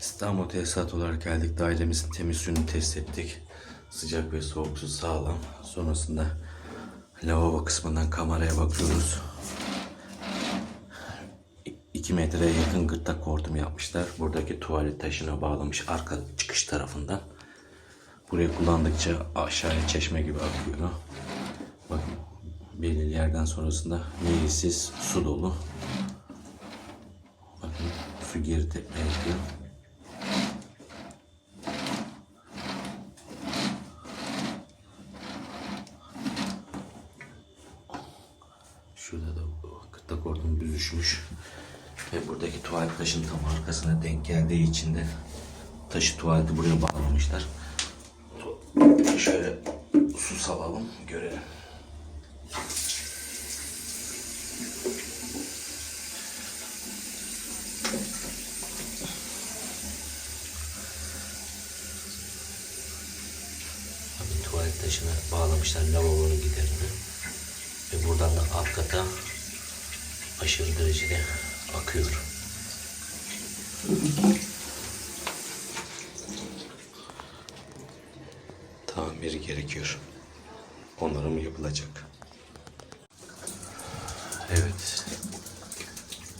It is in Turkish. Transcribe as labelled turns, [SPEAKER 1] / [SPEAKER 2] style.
[SPEAKER 1] İstanbul tesisat olarak geldik. Dairemizin temiz suyunu test ettik. Sıcak ve soğuk su sağlam. Sonrasında lavabo kısmından kameraya bakıyoruz. 2 metreye yakın gırtlak hortum yapmışlar. Buradaki tuvalet taşına bağlamış arka çıkış tarafından. Burayı kullandıkça aşağıya çeşme gibi akıyor. Bakın belirli yerden sonrasında nehirsiz su dolu. Bakın su geri tepme yapıyor. Şurada da gırtlak hortum büzüşmüş. Ve buradaki tuvalet taşın tam arkasına denk geldiği için de taşı tuvaleti buraya bağlamışlar. Şöyle su salalım görelim. Tuvalet taşına bağlamışlar lavabonun giderini. Kata aşırı derecede akıyor. Tamiri gerekiyor. Onarım yapılacak. Evet.